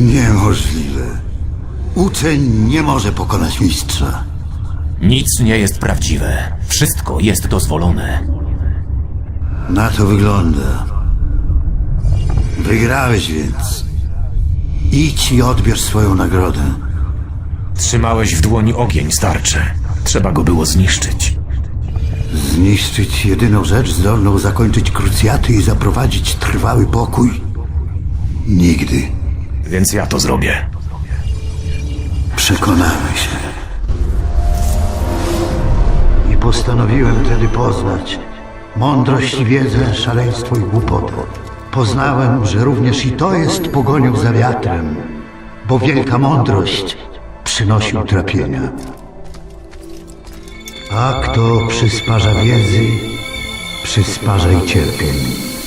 Niemożliwe. Uczeń nie może pokonać mistrza. Nic nie jest prawdziwe. Wszystko jest dozwolone. Na to wygląda. Wygrałeś więc. Idź i odbierz swoją nagrodę. Trzymałeś w dłoni ogień starczy. Trzeba go było zniszczyć. Zniszczyć jedyną rzecz zdolną zakończyć krucjaty i zaprowadzić trwały pokój? Nigdy. Więc ja to zrobię. Przekonamy się. I postanowiłem wtedy poznać mądrość i wiedzę, szaleństwo i głupotę. Poznałem, że również i to jest pogonią za wiatrem, bo wielka mądrość przynosi utrapienia. A kto przysparza wiedzy, przysparza i cierpień.